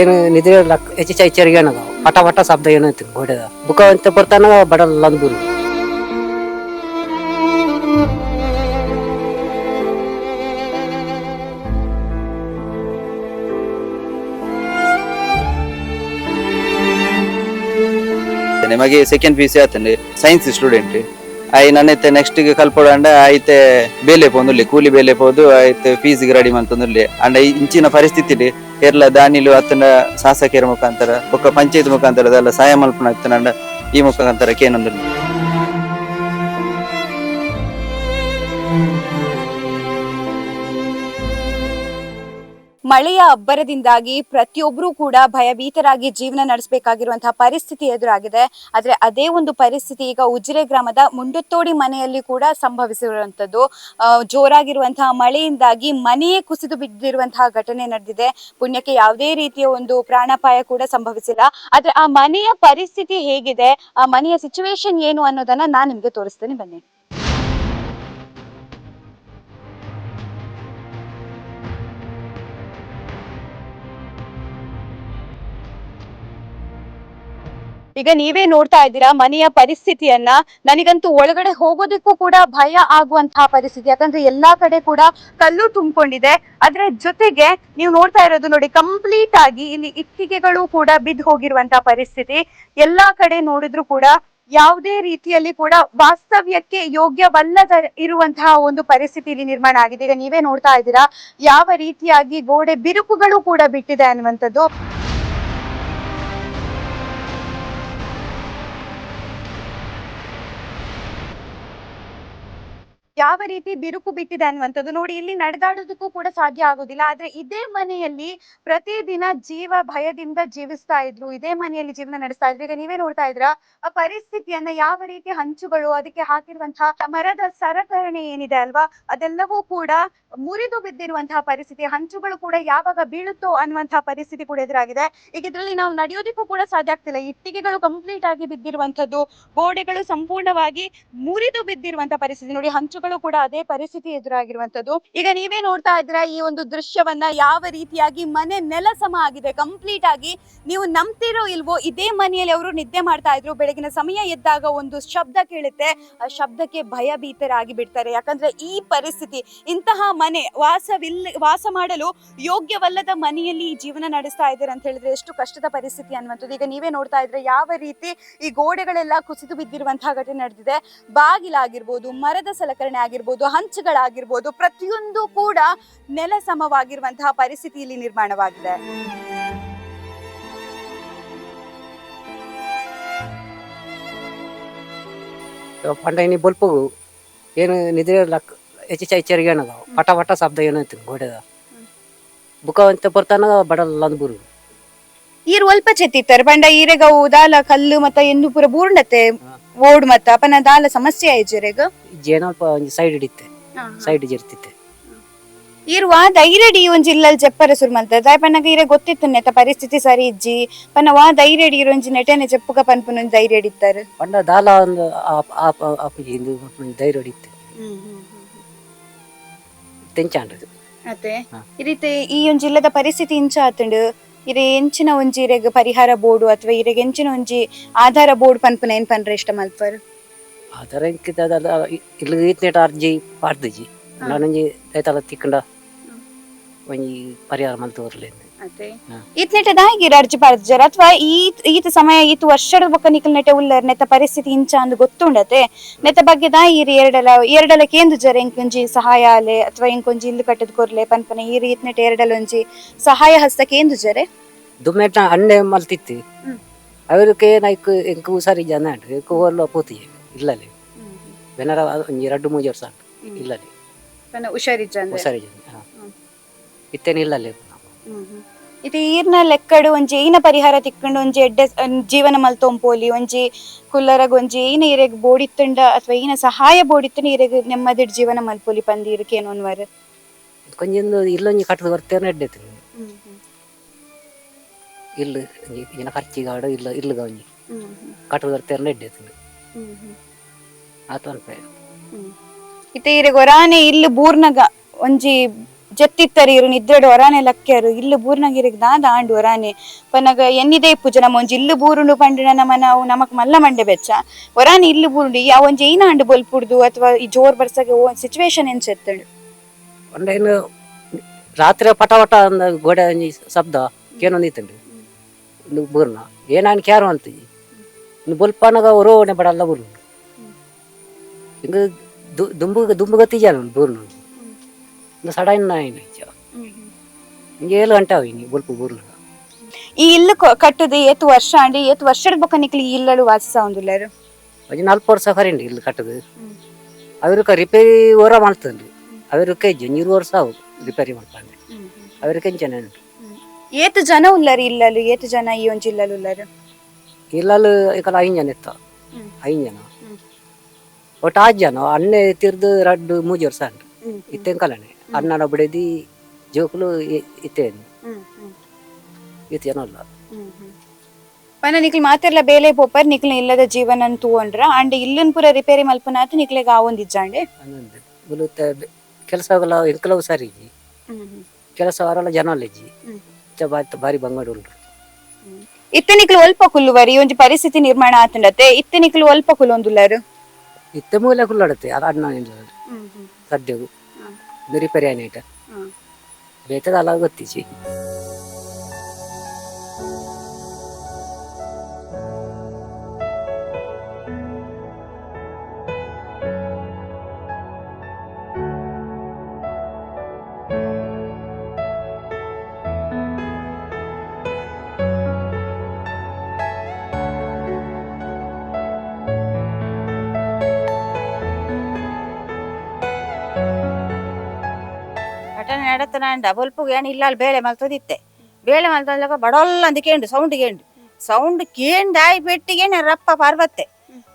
ಏನು ನಿದ್ರೆ ಲಕ್ ಎಚ್ಚರಿಗೆ ಅನ್ನೋದು. ಪಟ ಪಟ ಶಬ್ದ ಏನೈತಿ ಗೋಡೆದ. ಬುಕ ಅಂತ ಬರ್ತಾನ ಬಡಲ್ಲ ಅಂದ್ಬಿಡು. ನಿಮಗೆ second P C science student I ನನ್ನೈತೆ ನೆಕ್ಸ್ಟ್ಗೆ ಕಲ್ಪೊಡಂಡ ಆಯ್ತೆ ಬೇಲೆ ಪೋಂದುಲ್ಲೆ ಕೂಲಿ ಬೇಲೆ ಪೋದು ಆಯ್ತು ಫೀಸ್ ರೆಡಿ ಮಂತಂದುಲ್ಲೆ ಅಂಡ್ ಇಂಚಿನ ಪರಿಸ್ಥಿತಿ ಎರ್ಲ ದಾನಿಲು ಅತ್ತನ ಶಾಸಕಿಯರ ಮುಖಾಂತರ ಪಂಚಾಯತ್ ಮುಖಾಂತರ ಅದೆಲ್ಲ ಸಹಾಯ ಮಲ್ಪನ ಆಗ್ತಾನ ಈ ಮುಖಾಂತರ ಕೇನೊಂದುಲ್ಲೆ. ಮಳೆಯ ಅಬ್ಬರದಿಂದಾಗಿ ಪ್ರತಿಯೊಬ್ಬರೂ ಕೂಡ ಭಯಭೀತರಾಗಿ ಜೀವನ ನಡೆಸಬೇಕಾಗಿರುವಂತಹ ಪರಿಸ್ಥಿತಿ ಎದುರಾಗಿದೆ. ಆದರೆ ಅದೇ ಒಂದು ಪರಿಸ್ಥಿತಿ ಈಗ ಉಜಿರೆ ಗ್ರಾಮದ ಮುಂಡುತ್ತೋಡಿ ಮನೆಯಲ್ಲಿ ಕೂಡ ಸಂಭವಿಸಿರುವಂಥದ್ದು. ಜೋರಾಗಿರುವಂತಹ ಮಳೆಯಿಂದಾಗಿ ಮನೆಯೇ ಕುಸಿದು ಬಿದ್ದಿರುವಂತಹ ಘಟನೆ ನಡೆದಿದೆ. ಪುಣ್ಯಕ್ಕೆ ಯಾವುದೇ ರೀತಿಯ ಒಂದು ಪ್ರಾಣಾಪಾಯ ಕೂಡ ಸಂಭವಿಸಿಲ್ಲ. ಆದರೆ ಆ ಮನೆಯ ಪರಿಸ್ಥಿತಿ ಹೇಗಿದೆ? ಆ ಮನೆಯ ಸಿಚುವೇಶನ್ ಏನು ಅನ್ನೋದನ್ನ ನಾನು ನಿಮಗೆ ತೋರಿಸ್ತೇನೆ. ಬನ್ನಿ. ಈಗ ನೀವೇ ನೋಡ್ತಾ ಇದ್ದೀರಾ ಮನೆಯ ಪರಿಸ್ಥಿತಿಯನ್ನ. ನನಗಂತೂ ಒಳಗಡೆ ಹೋಗೋದಕ್ಕೂ ಕೂಡ ಭಯ ಆಗುವಂತಹ ಪರಿಸ್ಥಿತಿ. ಯಾಕಂದ್ರೆ ಎಲ್ಲಾ ಕಡೆ ಕೂಡ ಕಲ್ಲು ತುಂಬಿಕೊಂಡಿದೆ. ಅದ್ರ ಜೊತೆಗೆ ನೀವು ನೋಡ್ತಾ ಇರೋದು ನೋಡಿ ಕಂಪ್ಲೀಟ್ ಆಗಿ ಇಲ್ಲಿ ಇಟ್ಟಿಗೆಗಳು ಕೂಡ ಬಿದ್ದು ಹೋಗಿರುವಂತಹ ಪರಿಸ್ಥಿತಿ. ಎಲ್ಲಾ ಕಡೆ ನೋಡಿದ್ರು ಕೂಡ ಯಾವುದೇ ರೀತಿಯಲ್ಲಿ ಕೂಡ ವಾಸ್ತವ್ಯಕ್ಕೆ ಯೋಗ್ಯವಲ್ಲದ ಇರುವಂತಹ ಒಂದು ಪರಿಸ್ಥಿತಿ ಇಲ್ಲಿ ನಿರ್ಮಾಣ ಆಗಿದೆ. ಈಗ ನೀವೇ ನೋಡ್ತಾ ಇದ್ದೀರಾ, ಯಾವ ರೀತಿಯಾಗಿ ಗೋಡೆ ಬಿರುಕುಗಳು ಕೂಡ ಬಿಟ್ಟಿದೆ ಅನ್ನುವಂಥದ್ದು. ಯಾವ ರೀತಿ ಬಿರುಕು ಬಿಟ್ಟಿದೆ ಅನ್ನುವಂಥದ್ದು ನೋಡಿ, ಇಲ್ಲಿ ನಡೆದಾಡೋದಕ್ಕೂ ಕೂಡ ಸಾಧ್ಯ ಆಗೋದಿಲ್ಲ. ಆದ್ರೆ ಇದೇ ಮನೆಯಲ್ಲಿ ಪ್ರತಿದಿನ ಜೀವ ಭಯದಿಂದ ಜೀವಿಸ್ತಾ ಇದ್ರು ಇದೇ ಮನೆಯಲ್ಲಿ ಜೀವನ ನಡೆಸ್ತಾ ಇದ್ರು ಈಗ ನೀವೇ ನೋಡ್ತಾ ಇದ್ರ ಆ ಪರಿಸ್ಥಿತಿಯನ್ನ ಯಾವ ರೀತಿ ಹಂಚುಗಳು, ಅದಕ್ಕೆ ಹಾಕಿರುವಂತಹ ಮರದ ಸರಕರಣೆ ಏನಿದೆ ಅಲ್ವಾ, ಅದೆಲ್ಲವೂ ಕೂಡ ಮುರಿದು ಬಿದ್ದಿರುವಂತಹ ಪರಿಸ್ಥಿತಿ, ಹಂಚುಗಳು ಕೂಡ ಯಾವಾಗ ಬೀಳುತ್ತೋ ಅನ್ನುವಂತಹ ಪರಿಸ್ಥಿತಿ ಕೂಡ ಎದುರಾಗಿದೆ. ಈಗ ಇದರಲ್ಲಿ ನಾವು ನಡೆಯೋದಕ್ಕೂ ಕೂಡ ಸಾಧ್ಯ ಆಗ್ತಿಲ್ಲ. ಇಟ್ಟಿಗೆಗಳು ಕಂಪ್ಲೀಟ್ ಆಗಿ ಬಿದ್ದಿರುವಂತದ್ದು ಗೋಡೆಗಳು ಸಂಪೂರ್ಣವಾಗಿ ಮುರಿದು ಬಿದ್ದಿರುವಂತಹ ಪರಿಸ್ಥಿತಿ. ನೋಡಿ ಹಂಚುಗಳು ಕೂಡ ಅದೇ ಪರಿಸ್ಥಿತಿ ಎದುರಾಗಿರುವಂತದ್ದು ಈಗ ನೀವೇ ನೋಡ್ತಾ ಇದ್ರ ಈ ಒಂದು ದೃಶ್ಯವನ್ನ ಯಾವ ರೀತಿಯಾಗಿ ಮನೆ ನೆಲ ಸಮ ಆಗಿದೆ. ಕಂಪ್ಲೀಟ್ ಆಗಿ ನೀವು ನಂಬ್ತಿರೋ ಇಲ್ವೋ, ಇದೇ ಮನೆಯಲ್ಲಿ ಅವರು ನಿದ್ದೆ ಮಾಡ್ತಾ ಇದ್ರು. ಬೆಳಗಿನ ಸಮಯ ಎದ್ದಾಗ ಒಂದು ಶಬ್ದ ಕೇಳುತ್ತೆ. ಆ ಶಬ್ದಕ್ಕೆ ಭಯಭೀತರಾಗಿ ಬಿಡ್ತಾರೆ. ಯಾಕಂದ್ರೆ ಈ ಪರಿಸ್ಥಿತಿ, ಇಂತಹ ಮನೆ ವಾಸವಿಲ್ಲ ವಾಸ ಮಾಡಲು ಯೋಗ್ಯವಲ್ಲದ ಮನೆಯಲ್ಲಿ ಜೀವನ ನಡೆಸ್ತಾ ಇದ್ದಾರೆ ಅಂತ ಹೇಳಿದ್ರೆ ಎಷ್ಟು ಕಷ್ಟದ ಪರಿಸ್ಥಿತಿ ಅನ್ನುವಂಥದ್ದು. ಈಗ ನೀವೇ ನೋಡ್ತಾ ಇದ್ರೆ ಯಾವ ರೀತಿ ಈ ಗೋಡೆಗಳೆಲ್ಲ ಕುಸಿದು ಬಿದ್ದಿರುವಂತಹ ಘಟನೆ ನಡೆದಿದೆ. ಬಾಗಿಲಾಗಿರ್ಬೋದು, ಮರದ ಸಲಕರಣೆ ಆಗಿರ್ಬೋದು ಹಂಚುಗಳಾಗಿರ್ಬೋದು ಪ್ರತಿಯೊಂದು ಕೂಡ ನೆಲ ಸಮವಾಗಿರುವಂತಹ ಪರಿಸ್ಥಿತಿ ಇಲ್ಲಿ ನಿರ್ಮಾಣವಾಗಿದೆ. ಪಂಡ ಇನಿ ಬಲ್ಪು ಏನು ನಿದ್ರೆ ಲಕ್ ಹೆಚ್ಚು ಹೆಚ್ಚರಿಗೆ ಏನದ? ಪಟ ಪಟ ಶಬ್ದ ಏನೈತಿ ಗೋಡೆದ. ಬುಕ ಅಂತ ಬರ್ತಾನ ಬಡಲ್ಲ ಅಂದ್ಬುರು ಈರ್ ಒಲ್ಪ ಚೆತ್ತಿತ್ತಾರೆ. ಪಂಡ ಈರೆಗ ಉದಾಲ ಕಲ್ಲು ಮತ್ತ ಎನ್ನು ಪೂರ ಬೂರ್ಣತೆ ಓಡ್ ಮತ್ತ ಅಪನ ದಾಲ ಸಮಸ್ಯೆ ಆಯ್ಜರೆಗ ಜೇನಲ್ಪ ಒಂಜಿ ಸೈಡ್ ಹಿಡಿತೆ. ಸೈಡ್ ಜರ್ತಿತ್ತೆ ಇರುವ ಧೈರ್ಯಡಿ ಒಂಜಿ ಇಲ್ಲಲ್ ಜಪ್ಪರ ಸುರ್ಮಂತ. ದಾಯ್ ಪನ್ನಗ ಇರ ಗೊತ್ತಿತ್ತು ನೆತ ಪರಿಸ್ಥಿತಿ ಸರಿ ಇಜ್ಜಿ. ಪನ್ನ ವಾ ಧೈರ್ಯಡಿ ಇರೊಂಜಿ ನೆಟನೆ ಜಪ್ಪುಗ ಪನ್ಪುನ ಧೈರ್ಯ ಇಡಿತ್ತಾರೆ ಪಂಡ ದಾಲ ಒಂದು ಇಂದು ಧೈರ್ಯ ಹಿಡಿತೆ ತೆಂಚಾಂಡದು ಅತೆ ಈ ರೀತಿ ಈ ಒಂಜಿ ಇಲ್ಲದ ಪರಿಸ್ಥಿತಿ ಇಂಚ ಆತಂಡು. ಇರೆ ಎಂಚಿನ ಒಂಜಿ ಇರೆಗ್ ಪರಿಹಾರ ಬೋರ್ಡ್ ಅಥವಾ ಇರೆಗ್ ಎಂಚಿನ ಒಂಜಿ ಆಧಾರ ಬೋರ್ಡ್ ಪನ್ಪುನ ಏನ್ ಪನ್ರೆ ಇಷ್ಟ ಮಲ್ಪರ್? ಆಧಾರ ಇಂಕಿತ ಇಲ್ಲಿ ಇತ್ನೇಟ ಅರ್ಜಿ ಪಾಡ್ದಿಜಿ ನಾನೊಂಜಿ ದೈತಲ ತಿಕ್ಕಂಡ ಒಂಜಿ ಪರಿಹಾರ ಮಲ್ತು ಬರ್ಲಿ ಅತೆ ಹಾ. ಈತ್ ನೆಟ ದಾಯಿಗಿರ ಅರ್ಜಿ ಪಾರ್ಜರ್ ಅಥವಾ ಈತ್ ಈತ ಸಮಯ ಈತ್ ವರ್ಷದ ಬೊಕ್ಕ ನಿಕಲ್ ನೆಟ ಉಲ್ಲರ್ ನೆತ ಪರಿಸ್ಥಿತಿ ಇಂಚ ಅಂದ್ ಗೊತ್ತುಂಡತೆ. ನೆತ ಬಗ್ಗೆ ದಾಯಿರಿ ಎರಡಲ ಎರಡಲ ಕೇಂದು ಜರ ಎಂಕೊಂಜಿ ಸಹಾಯ ಆಲೆ ಅಥವಾ ಎಂಕೊಂಜಿ ಇಲ್ಲು ಕಟ್ಟದ ಕೊರ್ಲೆ ಪನ್ಪನೆ ಈ ರೀತ್ ನೆಟ ಎರಡಲ ಒಂಜಿ ಸಹಾಯ ಹಸ್ತ ಕೇಂದು ಜರೆ ದುಮ್ಮೆಟ್ಟ ಅಣ್ಣೆ ಮಲ್ತಿತ್ತಿ. ಹ್ಮ್. ಅವರಿಗೆ ನೈಕ್ ಎಂಕು ಉಸಾರಿ ಜನ ಎಂಕು ಹೋರ್ಲ ಪೋತಿ ಇಲ್ಲಲೆ. ಬೆನರ ಒಂಜಿ ಎರಡು ಮೂರು ವರ್ಷ ಇಲ್ಲಲೆ. ಪನ್ನ ಜನ ಹುಷಾರಿ ಜನ ಇತ್ತೇನಿಲ್ಲಲೆ ಹ್ಮ್. ಇತ್ತೇನೆ ಇಲ್ಲಲ್ಲಿ ಇದು ಈರ್ನ ಲೆಕ್ಕಡು ಒಂಜಿ ಏನ ಪರಿಹಾರ ತಿಕ್ಕೊಂಡು ಒಂಜಿ ಎಡ್ಡೆ ಜೀವನ ಜೀವನ ಮಲ್ತೊಂಪೋಲಿ ಒಂಜಿ ಕುಲ್ಲರಗ ಒಂಜಿ ಏನ ಇರೆಗ್ ಬೋಡಿತ್ತಂಡ ಅಥವಾ ಏನ ಸಹಾಯ ಬೋಡಿತ್ತಂಡ ಇರೆಗ್ ನೆಮ್ಮದಿಡ್ ಜೀವನ ಮಲ್ಪೋಲಿ ಪಂದಿ ಕೇನು ಅನ್ವರ್ ಕೊಂಚೊಂದು ಇಲ್ಲೊಂಜಿ ಕಟ್ಟದ ಬರ್ತೇನೆ ಎಡ್ಡೆತ್ತು ಇಲ್ಲ ಏನ ಖರ್ಚಿಗಾಡು ಇಲ್ಲ ಇಲ್ಲಗ ಒಂಜಿ ಕಟ್ಟದ ಬರ್ತೇನೆ ಎಡ್ಡೆತ್ತು ಆತ ಅನ್ಪೆ ಇತ್ತೆ ಇರೆಗ್ ಒರಾನೆ ಇಲ್ಲಿ ಬೂರ್ನಗ ಒಂಜಿ ನಿದ್ರಡು ನಿದ್ರೆಡು ಹೊರಾನೆ ಲಕ್ಕ್ಯರು ಇಲ್ಲು ಬೂರ್ನಗಿರಿಗೆ ದಾದ ಆಂಡು ಹೊರಾನೆ ಪನಗ ಎನ್ನಿದೆ ಪೂಜೆ ನಮ್ಮ ಒಂಜಿ ಇಲ್ಲು ಬೂರುಂಡು ಪಂಡಿನ ನಮ್ಮ ನಾವು ನಮಕ್ ಮಲ್ಲ ಮಂಡೆ ಬೆಚ್ಚ. ಹೊರಾನೆ ಇಲ್ಲು ಬೂರುಂಡು ಆ ಒಂಜಿ ಐನ ಆಂಡು ಬೊಲ್ಪುಡ್ದು ಅಥವಾ ಈ ಜೋರ್ ಬರ್ಸಗೆ ಸಿಚುವೇಶನ್ ಏನ್ ಸೆತ್ತಳು? ಒಂದೇನು ರಾತ್ರಿ ಪಟವಟ ಪಟ ಅಂದ ಗೋಡೆ ಒಂಜಿ ಶಬ್ದ ಕೇನೊಂದು ಇತ್ತಂಡು ಇಲ್ಲು ಬೂರ್ನ ಏನಾನ್ ಕ್ಯಾರು ಅಂತೀವಿ ಇನ್ನು ಬೊಲ್ಪನಗ ಒರೋನೆ ಬಡಲ್ಲ ಬೂರ್ನು ಹಿಂಗ ದುಂಬುಗ ದುಂಬು ಗತ್ತಿಜಾನ ಬೂರ್ನು ಆಯ್ನ ಹಿಂಗೆ ಏಳು ಗಂಟೆ ಅವು ಇನ್ನು ಬೊಲ್ಪು ಬೂರ್ನ ಈ ಇಲ್ಲು ಏತ್ ಏತು ವರ್ಷ ಅಂಡಿ ಏತ್ ವರ್ಷದ ಬೊಕ್ಕ ನಿಕ್ಲಿ ಈ ಇಲ್ಲಡು ವಾಸಿಸ ಒಂದುಲ್ಲಾರು ಒಂಜಿ ನಾಲ್ಕು ವರ್ಷ ಕರಿಂಡು ಇಲ್ಲಿ ಕಟ್ಟದು. ಅವರಕ್ಕ ರಿಪೇರಿ ಓರ ಮಾಡ್ತಂಡು ಅವರಕ್ಕೆ ಜಂಜೂರು ವರ್ಷ ಅವು ರಿಪೇರಿ ಮಾಡ್ತಾನೆ ಅವರಿಗೆ ಜನ ಏತು ಜನ ಉಲ್ಲರು ಇಲ್ಲಲು ಏತು ಜನ ಈ ಒಂದು ಇಲ್ಲಲು ಉಲ್ಲರು? ಇಲ್ಲಲು ಈಕಲ ಐದು ಜನ ಇತ್ತ. ಐದು ಜನ. ಒಟ್ಟು ಆರು ಜನ ಅಣ್ಣೆ ತಿರ್ದು ರಡ್ಡು ಮೂಜಿ ವರ್ಷ ಉಂಟು. ಇತ್ತೆನ್ ಕಲನೆ ಅಣ್ಣನ ಬಿಡದಿ ಜೋಕುಲು ಇತ್ತೇನು? ಇತ್ತು ಜನ ಅಲ್ಲ. ಪನ ನಿಕ್ಲ್ ಮಾತೆರ್ಲ ಬೇಲೆ ಪೋಪರ್ ನಿಕ್ಲ ಇಲ್ಲದ ಜೀವನ ತೂಕೊಂಡ್ರ ಅಂಡ್ ಇಲ್ಲನ್ ಪುರ ರಿಪೇರಿ ಮಲ್ಪನಾತ ನಿಕ್ಲೆಗ ಆ ಒಂದ್ ಇಜ್ಜಾಂಡೆ. ಬುಲುತ್ತ ಕೆಲಸ ಕೆಲಸಗಳ ಎಂಕಲವು ಸರಿ ಕೆಲಸ ಆರಲ್ಲ ಜನ ಅಲ್ಲ ಇಜ್ಜಿ. ಬಾರಿ ಬಾರಿ ಬಂಗಾಡು ಉಂಟು. ಇತ್ತೆ ನಿಕ್ಲು ಒಲ್ಪ ಕುಲ್ಲುವರಿ ಒಂಜಿ ಪರಿಸ್ಥಿತಿ ನಿರ್ಮಾಣ ಆತಂಡತೆ ಇತ್ತೆ ನಿಕ್ಲು ಒಲ್ಪ ಕುಲ್ಲೊಂದುಲ್ಲರು? ಇತ್ತ ಮೂಲ ಕುಲ್ಲಡತೆ ಅದು ಅಣ್ಣ ಸದ್ಯಗೂ ಇದು ರಿಪೇರಿ ಆಯ್ತು ಬೇತದ ಅಲ್ಲ ನಡತನ ಬೊಲ್ಪು ಏನು ಇಲ್ಲ ಅಲ್ಲಿ ಬೇಳೆ ಮಲ್ತದಿತ್ತೆ ಬೇಳೆ ಮಲ್ತದಾಗ ಬಡಲ್ಲ ಅಂದ ಕೇಂಡು ಸೌಂಡ್ ಕೇಂಡು. ಸೌಂಡ್ ಕೇಂಡ್ ಆಯ್ ಪೆಟ್ಟಿಗೆ ರಪ್ಪ ಪಾರ್ವತ್ತೆ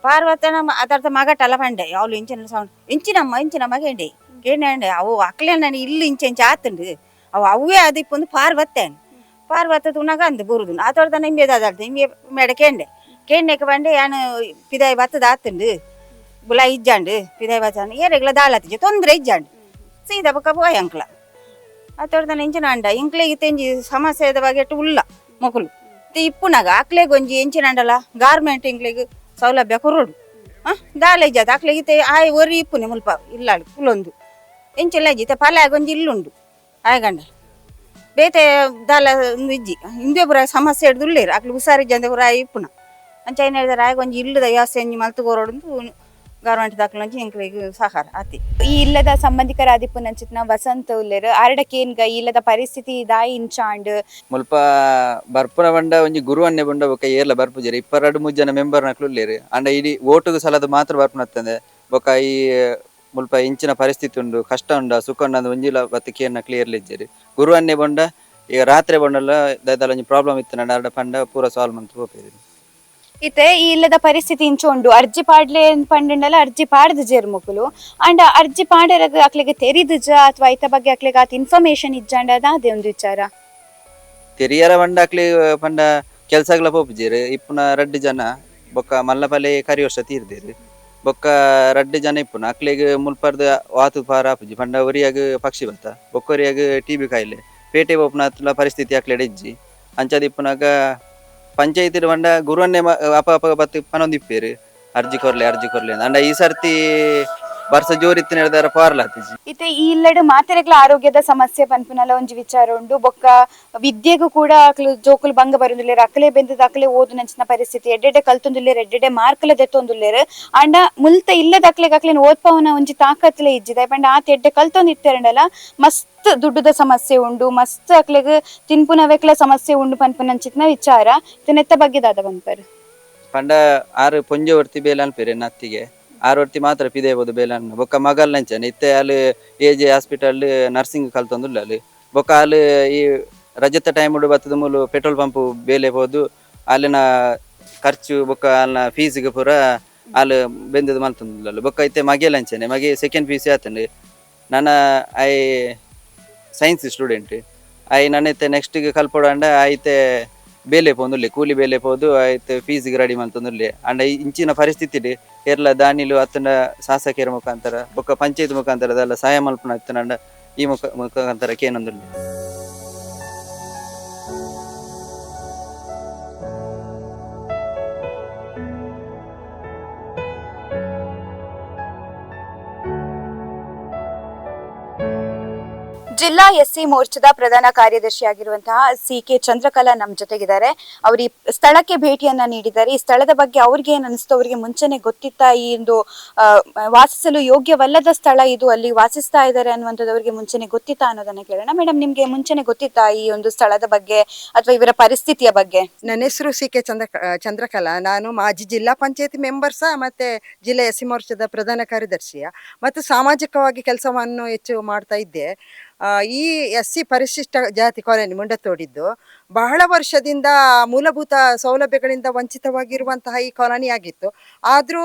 ಪಾರ್ವತನ ಅದರ್ಥ ಮಗಟಲ್ಲ ಪಂಡೆ ಅವಳು ಇಂಚಿನ ಸೌಂಡ್ ಇಂಚಿನಮ್ಮ ಇಂಚಿನಮ್ಮ ಕೇಂಡಿ. ಕೇಂಡೆ ಅವು ಅಕ್ಲೆ ನಾನು ಇಲ್ಲಿ ಇಂಚೆ ಇಂಚೆ ಆತುಂಡು. ಅವು ಅವೇ ಅದಿಪ್ಪೊಂದು ಪಾರ್ವತ್ತೆ ಪಾರ್ವತ ತುಣಗ ಅಂದು ಬುರುದು. ಆತೊಡ್ದ ನಿಂಬೆ ದಾದಾಡ್ತು ನಿಂಬೆ ಮೇಡ ಕೇಂಡೆ. ಕೇಂಡೆಕ್ಕೆ ಬಂಡೆ ಏನು ಪಿದಾಯಿ ಬತ್ತದ ಆತುಂಡು. ಬುಲ ಇಜ್ಜಾಂಡು, ಪಿದಾಯಿ ಬತ್ತಾನು ಏರೆಗ್ಲ ದಾಳತ್ತಿಜೆ ತೊಂದ್ರೆ ಇಜ್ಜಾಂಡು. ಸೀದಾ ಬಕ್ಕ ಅಂಕ್ಲ. ಅತೊಡ್ದ ಎಂಚಿನ ಅಂಡ. ಇಂಕ್ಲೆಗೆ ತೆಂಜಿ ಸಮಸ್ಯೆದ ಬಗ್ಗೆ ಉಲ್ಲ ಮೊಕುಲು ತಿ ಇಪ್ಪುನಾಗ ಆಕ್ಲೆಗ್ ಒಂಜಿ ಎಂಚಿನ ಅಂಡಲ ಗಾರ್ಮೆಂಟ್ ಇಂಕ್ಲೆಗ್ ಸೌಲಭ್ಯ ಕೊರೋಡು. ಹ ದಾಲ ಇಜ್ಜಾತ ಆಕ್ಲೆಗೆ ತೆ ಆಯ್ ಒರಿ ಇಪ್ಪುನೆ ಮುಲ್ಪ ಇಲ್ಲಾಳು ಕುಲೊಂದು ಎಂಚಿಲ್ಲ ಇಜ್ಜಿ ಪಲ ಗೊಂಜಿ ಇಲ್ಲುಂಡು. ಆಯ್ಗಂಡ ಬೇತೆ ದಾಲ ಇಜ್ಜಿ. ಹಿಂದೆ ಪುರ ಸಮಸ್ಯೆ ಹಿಡ್ದು ಉಳ್ಳೇರು. ಆಕ್ಲು ಹುಷಾರಿಜ್ಜಂದ ಪುರ ಇಪ್ಪುನ. ಅಂಚ ಏನು ಹೇಳಿದಾರೆ? ಆಯ್ಗ ಒಂಜಿ ಇಲ್ಲದ ವ್ಯವಸ್ಥೆ ಮಲ್ತು ಕೊರೋಡು ಗೌರ್ಮೆಂಟ್ ದಾಖಲೆ ಎಂಕ್ಲೆಗ್ ಸಹಕಾರ ಆತಿ. ಈ ಇಲ್ಲದ ಸಂಬಂಧಿಕರ ಆದಿಪ್ಪು ನಂಚಿತ್ನ ವಸಂತ ಉಲ್ಲೇರ್ ಆರಡಕೇನ್ಗ ಈ ಇಲ್ಲದ ಪರಿಸ್ಥಿತಿ ದಾಯಿ ಇಂಚಾಂಡ್? ಮುಲ್ಪ ಬರ್ಪುರ ಬಂಡ ಒಂಜಿ ಗುರುವನ್ನೆ ಬಂಡ ಬೊಕ ಏರ್ಲ ಬರ್ಪುಜೆರ್ ಇಪ್ಪರಡು ಮೂರು ಜನ ಮೆಂಬರ್ ನಕ್ಲು ಉಲ್ಲೆರ್. ಅಂಡ ಇಡೀ ಓಟುಗು ಸಲದ ಮಾತ್ರ ಬರ್ಪುನತ್ತಂದೆ ಬೊಕ ಈ ಮುಲ್ಪ ಇಂಚಿನ ಪರಿಸ್ಥಿತಿ ಉಂಡು, ಕಷ್ಟ ಉಂಡ, ಸುಖ ಉಂಡ ಅಂದ್ ಒಂಜಿಲ ಬತ್ತು ಕೇರ್ನ ಕ್ಲಿಯರ್ಲಿ ಇಜ್ಜೆರ್. ಗುರುವನ್ನೆ ಬಂಡ, ಈಗ ರಾತ್ರಿ ಬಂಡಲ್ಲ ದಾದಾಲ ಒಂಜಿ ಪ್ರಾಬ್ಲಮ್ ಇತ್ತು ನಡ ಪಂಡ ಪೂರ ಸಾಲ್ವ್ ಮಂತ್ ಹೋಗ್ತೇವೆ ಇತ್ತೆ, ಈ ಇಲ್ಲದ ಪರಿಸ್ಥಿತಿ ಇಂಚೋಂಡು. ಅರ್ಜಿ ಪಾಡ್ಲೆ ಪಂಡಲ್ಲ ಅರ್ಜಿ ಪಾಡ್ದು ಜೇರ್ ಅಂಡ್ ಅರ್ಜಿ ಪಾಡರ ಅಕ್ಲೆಗೆ ತೆರಿದುಜ ಅಥವಾ ಐತ ಬಗ್ಗೆ ಅಕ್ಲೆಗೆ ಆತ ಇನ್ಫಾರ್ಮೇಶನ್ ಇಜ್ಜಂಡ ಅದೇ ಒಂದು ವಿಚಾರ. ತೆರಿಯರ ಬಂಡಾಕ್ಲಿ ಪಂಡ ಕೆಲಸಗಳ ಪೋಪಿಜೇರು ಇಪ್ಪುನ ರಡ್ಡು ಜನ, ಬೊಕ್ಕ ಮಲ್ಲಪಲೆ ಕರಿ ವರ್ಷ ತೀರ್ದೇರು. ಬೊಕ್ಕ ರಡ್ಡು ಜನ ಇಪ್ಪುನ ಅಕ್ಲಿಗೆ ಮುಲ್ಪರ್ದ ವಾತು ಪಾರ ಆಪುಜಿ. ಪಂಡ ಒರಿಯಾಗ ಪಕ್ಷಿ ಬತ್ತ. ಬೊಕ್ಕೊರಿಯಾಗ ಟಿ ಬಿ ಕಾಯಿಲೆ. ಪೇಟೆ ಪೋಪುನ ಪರಿಸ್ಥಿತಿ ಅಕ್ಲೆಡ್ ಇಜ್ಜಿ. ಅಂಚದ ಇಪ್ಪುನಾಗ ಪಂಚಾಯತಿ ಬಂಡ ಗುರುವನ್ನೇ ಮ- ಅಪ ಅಪ ಬತ್ತಿ ಪನೊಂದಿಪ್ಪೇರು ಅರ್ಜಿ ಕೊರ್ಲೆ ಅರ್ಜಿ ಕೊರ್ಲೆ. ಅಂಡ ಈ ಸರ್ತಿ ಬರ್ಸ ಜೋರಿತ್ತು ನಡೆದಾರ ಪಾರ್ಲಾತಿಜಿ ಇತ್ತೆ ಈ ಇಲ್ಲಡು ಮಾತೆರೆಗ್ಲ ಆರೋಗ್ಯದ ಸಮಸ್ಯೆ ಪನ್ಪುನಲ ಒಂಜಿ ವಿಚಾರ ಉಂಡು. ಬೊಕ್ಕ ವಿದ್ಯೆಗೂ ಕೂಡ ಅಕ್ಲು ಜೋಕುಲು ಭಂಗ ಬರುಂದುಲ್ಲೇರ್. ಅಕ್ಲೆ ಬೆಂದದ ಅಕ್ಲೆ ಓದು ನಂಚಿನ ಪರಿಸ್ಥಿತಿ. ಎಡ್ಡೆಡೆ ಕಲ್ತೊಂದುಲ್ಲೇರ್ ಎಡ್ಡೆಡೆ ಮಾರ್ಕ್ಲ ದೆತ್ತೊಂದುಲ್ಲೇರ್. ಅಂಡ ಮುಲ್ತ ಇಲ್ಲದ ಅಕ್ಲೆಗ್ ಅಕ್ಲೆನ್ ಓದ್ಪವನ ಒಂಜಿ ತಾಕತ್ಲೆ ಇಜ್ಜಿದ. ಪಂಡ ಆತ ಎಡ್ಡೆ ಕಲ್ತೊಂದಿತ್ತೇರಂಡಲ ಮಸ್ತ್ ದುಡ್ಡುದ ಸಮಸ್ಯೆ ಉಂಡು. ಮಸ್ತ್ ಅಕ್ಲೆಗ್ ತಿನ್ಪುನವೆಕ್ಲ ಸಮಸ್ಯೆ ಉಂಡು ಪನ್ಪುನಂಚಿತ್ನ ವಿಚಾರ. ಇದನ್ನೆತ್ತ ಬಗ್ಗೆ ದಾದ ಬಂದ್ ಪಂಡ ಆರು ಪೊಂಜೆ ಹೊರ್ತಿ ಬೇಲೆ ಅನ್ಪೇರೆ ನತ್ತಿಗೆ ಆರು ವರ್ತಿ ಮಾತ್ರ ಪಿದೆ ಬೋದು ಬೇಲೆ ಅನ್ನ ಬೊಕ್ಕ ಮಗಲ್ ನಂಚನೆ ಇತ್ತೆ ಅಲ್ಲಿ ಎ ಜೆ ಹಾಸ್ಪಿಟಲ್ ನರ್ಸಿಂಗ್ ಕಲ್ತೊಂದುಲ್ಲ ಅಲ್ಲಿ. ಬೊಕ್ಕ ಅಲ್ಲಿ ಈ ರಜತ ಟೈಮ್ ಬತ್ತದ ಮೂಲು ಪೆಟ್ರೋಲ್ ಪಂಪ್ ಬೇಲೆ ಹೋದು, ಅಲ್ಲಿನ ಖರ್ಚು ಬೊಕ್ಕ ಅಲ್ಲಿನ ಫೀಸಿಗೆ ಪೂರ ಅಲ್ಲಿ ಬೆಂದದ ಮಲ್ತೊಂದುಲ್ಲ ಬೊಕ್ಕ ಇತ್ತೆ ಮಗೆ ಲಂಚನೆ, ಮಗೆ ಸೆಕೆಂಡ್ ಪಿ ಸಿ ಆತನೆ ನನ್ನ ಐ ಸೈನ್ಸ್ ಸ್ಟೂಡೆಂಟ್ ಐ ನನ್ನ ಇತ್ತೆ ನೆಕ್ಸ್ಟ್ಗೆ ಕಲ್ಪೊಡಂಡ ಐತೆ ಬೇಲೆ ಪೋಂದುಲ್ಲೆ ಕೂಲಿ ಬೇಲೆ ಪೋದು, ಆಯ್ತು ಫೀಸ್ ರೆಡಿ ಮಂತಂದುಲ್ಲೆ ಅಂಡ ಇಂಚಿನ ಪರಿಸ್ಥಿತಿ ಎರ್ಲ ದಾನಿಲು ಅತ್ತನ ಶಾಸಕಿಯರ ಮುಖಾಂತರ, ಬೊಕ್ಕ ಪಂಚಾಯತ್ ಮುಖಾಂತರ ಅದೆಲ್ಲ ಸಹಾಯ ಮಲ್ಪನ ಇತ್ತನಂಡ ಈ ಮುಖ, ಮುಖಾಂತರ ಏನೊಂದು ಜಿಲ್ಲಾ ಎಸ್ಸಿ ಮೋರ್ಚಾದ ಪ್ರಧಾನ ಕಾರ್ಯದರ್ಶಿ ಆಗಿರುವಂತಹ ಸಿ ಕೆ ಚಂದ್ರಕಲಾ ನಮ್ಮ ಜೊತೆಗಿದ್ದಾರೆ. ಅವರು ಈ ಸ್ಥಳಕ್ಕೆ ಭೇಟಿಯನ್ನ ನೀಡಿದ್ದಾರೆ. ಈ ಸ್ಥಳದ ಬಗ್ಗೆ ಅವ್ರಿಗೆ ಏನ್ ಅನಿಸ್ತು ಅವ್ರಿಗೆ ಮುಂಚೆನೆ ಗೊತ್ತಿತ್ತಾ ಈ ಒಂದು ವಾಸಿಸಲು ಯೋಗ್ಯವಲ್ಲದ ಸ್ಥಳ ಇದು? ಅಲ್ಲಿ ವಾಸಿಸ್ತಾ ಇದ್ದಾರೆ ಅನ್ನುವಂಥದ್ದು ಅವರಿಗೆ ಮುಂಚೆನೆ ಗೊತ್ತಿತ್ತಾ ಅನ್ನೋದನ್ನ ಕೇಳೋಣ. ಮೇಡಮ್ ನಿಮ್ಗೆ ಮುಂಚೆನೆ ಗೊತ್ತಿತ್ತಾ ಈ ಒಂದು ಸ್ಥಳದ ಬಗ್ಗೆ ಅಥವಾ ಇವರ ಪರಿಸ್ಥಿತಿಯ ಬಗ್ಗೆ? ನನ್ನ ಹೆಸರು ಸಿ ಕೆ ಚಂದ್ರ ಚಂದ್ರಕಲಾ. ನಾನು ಮಾಜಿ ಜಿಲ್ಲಾ ಪಂಚಾಯತಿ ಮೆಂಬರ್ ಸಹ ಮತ್ತೆ ಜಿಲ್ಲಾ ಎಸ್ಸಿ ಮೋರ್ಚಾದ ಪ್ರಧಾನ ಕಾರ್ಯದರ್ಶಿಯ. ಮತ್ತು ಸಾಮಾಜಿಕವಾಗಿ ಕೆಲಸವನ್ನು ಹೆಚ್ಚು ಮಾಡ್ತಾ ಇದ್ದೆ. ಈ ಎಸ್ ಸಿ ಪರಿಶಿಷ್ಟ ಜಾತಿ ಕಾಲೋನಿ ಮುಂಡತೋಡಿದ್ದು ಬಹಳ ವರ್ಷದಿಂದ ಮೂಲಭೂತ ಸೌಲಭ್ಯಗಳಿಂದ ವಂಚಿತವಾಗಿರುವಂತಹ ಈ ಕಾಲೋನಿ ಆಗಿತ್ತು. ಆದರೂ